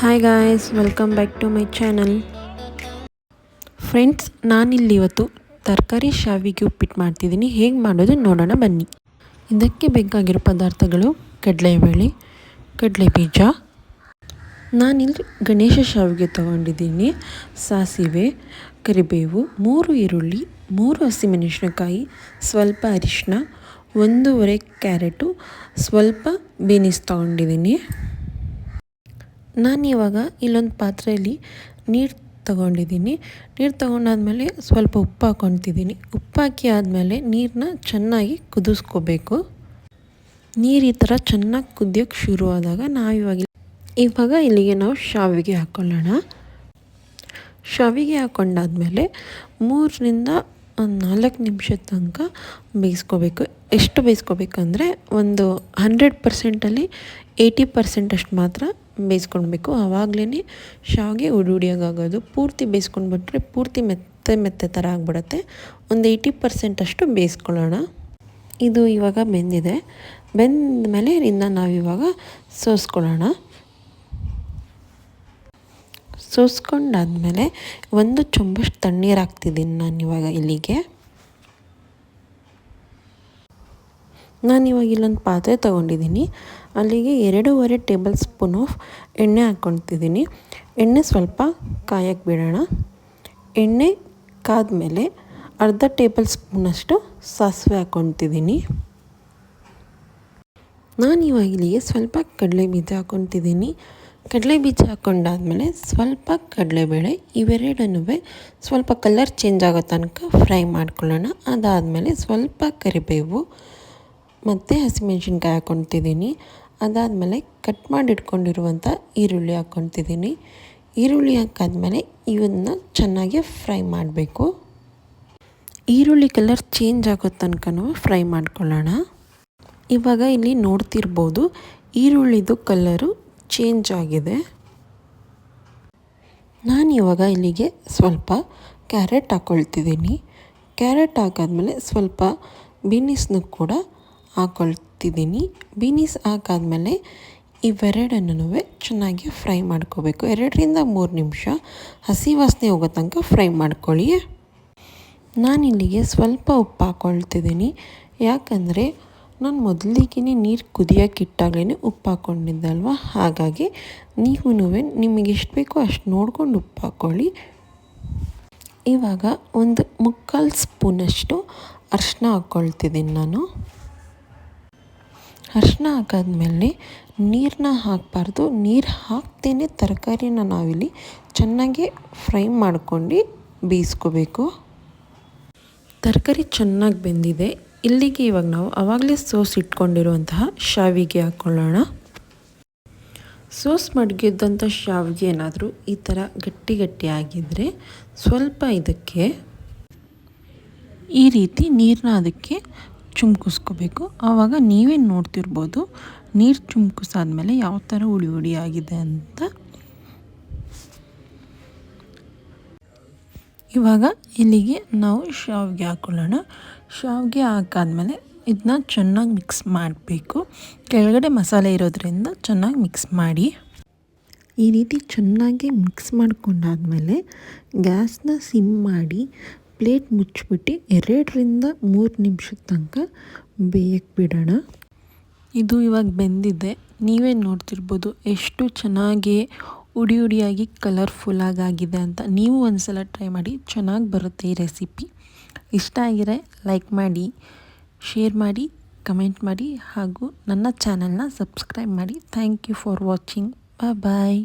Hi guys welcome back to my channel friends ನಾನಿಲ್ಲಿ ಇವತ್ತು ತರಕಾರಿ ಶಾವಿಗೆ ಉಪ್ಪಿಟ್ಟು ಮಾಡ್ತಿದ್ದೀನಿ. ಹೇಗೆ ಮಾಡೋದು ನೋಡೋಣ ಬನ್ನಿ. ಇದಕ್ಕೆ ಬೇಕಾಗಿರೋ ಪದಾರ್ಥಗಳು ಕಡಲೆಬೇಳೆ ಕಡಲೆ ಬೀಜ. ನಾನಿಲ್ಲಿ ಗಣೇಶ ಶಾವಿಗೆ ತೊಗೊಂಡಿದ್ದೀನಿ. ಸಾಸಿವೆ, ಕರಿಬೇವು, ಮೂರು ಈರುಳ್ಳಿ, ಮೂರು ಹಸಿಮೆಣಸಿನಕಾಯಿ, ಸ್ವಲ್ಪ ಅರಿಶಿನ ಒಂದೂವರೆ ಕ್ಯಾರೆಟು, ಸ್ವಲ್ಪ ಬೀನಿಸ್ ತೊಗೊಂಡಿದ್ದೀನಿ. ನಾನು ಇವಾಗ ಇಲ್ಲೊಂದು ಪಾತ್ರೆಯಲ್ಲಿ ನೀರು ತಗೊಂಡಿದ್ದೀನಿ ನೀರು ತಗೊಂಡಾದ್ಮೇಲೆ ಸ್ವಲ್ಪ ಉಪ್ಪು ಹಾಕ್ಕೊತಿದ್ದೀನಿ ಉಪ್ಪು ಹಾಕಿ ಆದಮೇಲೆ ನೀರನ್ನ ಚೆನ್ನಾಗಿ ಕುದಿಸ್ಕೋಬೇಕು. ನೀರು ಈ ಥರ ಚೆನ್ನಾಗಿ ಕುದಿಯೋಕ್ಕೆ ಶುರು ಆದಾಗ ನಾವು ಇವಾಗ ಇವಾಗ ಇಲ್ಲಿಗೆ ನಾವು ಶಾವಿಗೆ ಹಾಕ್ಕೊಳ್ಳೋಣ ಶಾವಿಗೆ ಹಾಕ್ಕೊಂಡಾದ್ಮೇಲೆ ಮೂರರಿಂದ ಒಂದು ನಾಲ್ಕು ನಿಮಿಷದ ತನಕ ಬೇಯಿಸ್ಕೋಬೇಕು. ಎಷ್ಟು ಬೇಯಿಸ್ಕೋಬೇಕಂದ್ರೆ ಒಂದು ಹಂಡ್ರೆಡ್ ಪರ್ಸೆಂಟಲ್ಲಿ ಏಯ್ಟಿ ಪರ್ಸೆಂಟಷ್ಟು ಮಾತ್ರ ಬೇಯಿಸ್ಕೊಳ್ಬೇಕು. ಆವಾಗಲೇ ಶಾವಿಗೆ ಉಡಿ ಉಡಿಯೋಗಾಗೋದು ಪೂರ್ತಿ ಬೇಯಿಸ್ಕೊಂಡ್ಬಿಟ್ರೆ ಪೂರ್ತಿ ಮೆತ್ತೆ ಮೆತ್ತೆ ಥರ ಆಗಿಬಿಡುತ್ತೆ. ಒಂದು ಏಯ್ಟಿ ಪರ್ಸೆಂಟ್ ಅಷ್ಟು ಬೇಯಿಸ್ಕೊಳ್ಳೋಣ. ಇದು ಇವಾಗ ಬೆಂದಿದೆ. ಬೆಂದ ಮೇಲೆ ಇನ್ನು ನಾವಿವಾಗ ಸೋಸ್ಕೊಳ್ಳೋಣ. ಸೋಸ್ಕೊಂಡಾದಮೇಲೆ ಒಂದು ಚೊಂಬಷ್ಟು ತಣ್ಣೀರು ಹಾಕ್ತಿದ್ದೀನಿ ನಾನು ಇವಾಗ ಇಲ್ಲಿಗೆ. ನಾನು ಇವಾಗ ಇಲ್ಲೊಂದು ಪಾತ್ರೆ ತೊಗೊಂಡಿದ್ದೀನಿ. ಅಲ್ಲಿಗೆ ಎರಡೂವರೆ ಟೇಬಲ್ ಸ್ಪೂನ್ ಆಫ್ ಎಣ್ಣೆ ಹಾಕ್ಕೊತಿದ್ದೀನಿ ಎಣ್ಣೆ ಸ್ವಲ್ಪ ಕಾಯಕ್ಕೆ ಬಿಡೋಣ. ಎಣ್ಣೆ ಕಾದ್ಮೇಲೆ ಅರ್ಧ ಟೇಬಲ್ ಸ್ಪೂನಷ್ಟು ಸಾಸಿವೆ ಹಾಕ್ಕೊತಿದ್ದೀನಿ ನಾನು ಇವಾಗ ಇಲ್ಲಿಗೆ ಸ್ವಲ್ಪ ಕಡಲೆ ಬೀಜ ಹಾಕ್ಕೊತಿದ್ದೀನಿ ಕಡಲೆ ಬೀಜ ಹಾಕ್ಕೊಂಡಾದ್ಮೇಲೆ ಸ್ವಲ್ಪ ಕಡಲೆಬೇಳೆ ಇವೆರಡನ್ನೂ ಸ್ವಲ್ಪ ಕಲರ್ ಚೇಂಜ್ ಆಗೋ ತನಕ ಫ್ರೈ ಮಾಡ್ಕೊಳ್ಳೋಣ. ಅದಾದಮೇಲೆ ಸ್ವಲ್ಪ ಕರಿಬೇವು ಮತ್ತು ಹಸಿಮೆಣ್ಸಿನ್ಕಾಯಿ ಹಾಕ್ಕೊತಿದ್ದೀನಿ ಅದಾದಮೇಲೆ ಕಟ್ ಮಾಡಿ ಇಟ್ಕೊಂಡಿರುವಂಥ ಈರುಳ್ಳಿ ಹಾಕ್ಕೊತಿದ್ದೀನಿ ಈರುಳ್ಳಿ ಹಾಕಾದ್ಮೇಲೆ ಇವನ್ನ ಚೆನ್ನಾಗಿ ಫ್ರೈ ಮಾಡಬೇಕು. ಈರುಳ್ಳಿ ಕಲರ್ ಚೇಂಜ್ ಆಗೋ ತನಕನೂ ಫ್ರೈ ಮಾಡ್ಕೊಳ್ಳೋಣ. ಇವಾಗ ಇಲ್ಲಿ ನೋಡ್ತಿರ್ಬೋದು ಈರುಳ್ಳಿದು ಕಲ್ಲರು ಚೇಂಜ್ ಆಗಿದೆ. ನಾನು ಇವಾಗ ಇಲ್ಲಿಗೆ ಸ್ವಲ್ಪ ಕ್ಯಾರೆಟ್ ಹಾಕ್ಕೊಳ್ತಿದ್ದೀನಿ. ಕ್ಯಾರೆಟ್ ಹಾಕಾದ್ಮೇಲೆ ಸ್ವಲ್ಪ ಬೀನಿಸ್ನು ಕೂಡ ಹಾಕ್ಕೊಳ್ತಿದ್ದೀನಿ ಬೀನಿಸ್ ಹಾಕಾದ್ಮೇಲೆ ಇವೆರಡನ್ನೂ ಚೆನ್ನಾಗಿ ಫ್ರೈ ಮಾಡ್ಕೋಬೇಕು. ಎರಡರಿಂದ ಮೂರು ನಿಮಿಷ ಹಸಿ ವಾಸನೆ ಹೋಗೋ ತನಕ ಫ್ರೈ ಮಾಡ್ಕೊಳ್ಳಿ. ನಾನಿಲ್ಲಿಗೆ ಸ್ವಲ್ಪ ಉಪ್ಪು ಹಾಕೊಳ್ತಿದ್ದೀನಿ. ಯಾಕಂದರೆ ನಾನು ಮೊದಲಿಗೆ ನೀರು ಕುದಿಯೋಕ್ಕಿಟ್ಟಾಗಲೇ ಉಪ್ಪು ಹಾಕ್ಕೊಂಡಿದ್ದಲ್ವ ಹಾಗಾಗಿ ನೀವು ನಿಮಗೆ ಎಷ್ಟು ಬೇಕೋ ಅಷ್ಟು ನೋಡ್ಕೊಂಡು ಉಪ್ಪು ಹಾಕ್ಕೊಳ್ಳಿ ಇವಾಗ ಒಂದು ಮುಕ್ಕಾಲು ಸ್ಪೂನಷ್ಟು ಅರಿಶಿನ ಹಾಕ್ಕೊಳ್ತಿದ್ದೀನಿ ನಾನು. ಅರಿಶಿನ ಹಾಕಾದ್ಮೇಲೆ ನೀರನ್ನ ಹಾಕಬಾರ್ದು. ನೀರು ಹಾಕ್ತೇನೆ ತರಕಾರಿನ ನಾವಿಲ್ಲಿ ಚೆನ್ನಾಗಿ ಫ್ರೈ ಮಾಡ್ಕೊಂಡು ಬೇಯಿಸ್ಕೋಬೇಕು. ತರಕಾರಿ ಚೆನ್ನಾಗಿ ಬೆಂದಿದೆ. ಇಲ್ಲಿಗೆ ಇವಾಗ ನಾವು ಆವಾಗಲೇ ಸೋಸ್ ಇಟ್ಕೊಂಡಿರುವಂತಹ ಶಾವಿಗೆ ಹಾಕ್ಕೊಳ್ಳೋಣ ಸೋಸ್ ಮಡಗಿದ್ದಂಥ ಶಾವಿಗೆ ಏನಾದರೂ ಈ ಥರ ಗಟ್ಟಿ ಗಟ್ಟಿ ಆಗಿದ್ದರೆ ಸ್ವಲ್ಪ ಇದಕ್ಕೆ ಈ ರೀತಿ ನೀರನ್ನ ಅದಕ್ಕೆ ಚುಮ್ಕಿಸ್ಕೋಬೇಕು. ಆವಾಗ ನೀವೇ ನೋಡ್ತಿರ್ಬೋದು? ನೀರು ಚುಮ್ಕಿಸಾದ್ಮೇಲೆ ಯಾವ ಥರ ಉಳಿ ಉಳಿ ಆಗಿದೆ ಅಂತ. ಇವಾಗ ಇಲ್ಲಿಗೆ ನಾವು ಶಾವಿಗೆ ಹಾಕೊಳ್ಳೋಣ. ಶಾವಿಗೆ ಹಾಕಾದ್ಮೇಲೆ ಇದನ್ನ ಚೆನ್ನಾಗಿ ಮಿಕ್ಸ್ ಮಾಡಬೇಕು. ಕೆಳಗಡೆ ಮಸಾಲೆ ಇರೋದ್ರಿಂದ ಚೆನ್ನಾಗಿ ಮಿಕ್ಸ್ ಮಾಡಿ. ಈ ರೀತಿ ಚೆನ್ನಾಗಿ ಮಿಕ್ಸ್ ಮಾಡ್ಕೊಂಡಾದ್ಮೇಲೆ ಗ್ಯಾಸ್ನ ಸಿಮ್ ಮಾಡಿ ಪ್ಲೇಟ್ ಮುಚ್ಚಿಬಿಟ್ಟು ಎರಡರಿಂದ ಮೂರು ನಿಮಿಷದ ತನಕ ಬೇಯಕ್ಕೆ ಬಿಡೋಣ. ಇದು ಇವಾಗ ಬೆಂದಿದೆ. ನೀವೇ ನೋಡ್ತಿರ್ಬೋದು, ಎಷ್ಟು ಚೆನ್ನಾಗಿ ಉಡಿ ಉಡಿಯಾಗಿ ಕಲರ್ಫುಲ್ಲಾಗಿ ಆಗಿದೆ ಅಂತ ನೀವು ಒಂದು ಸಲ ಟ್ರೈ ಮಾಡಿ, ಚೆನ್ನಾಗಿ ಬರುತ್ತೆ ಈ ರೆಸಿಪಿ ಇಷ್ಟ ಆಗಿರೆ ಲೈಕ್ ಮಾಡಿ ಶೇರ್ ಮಾಡಿ ಕಮೆಂಟ್ ಮಾಡಿ, ಹಾಗೂ ನನ್ನ ಚಾನಲ್ನ ಸಬ್ಸ್ಕ್ರೈಬ್ ಮಾಡಿ. Thank you for watching bye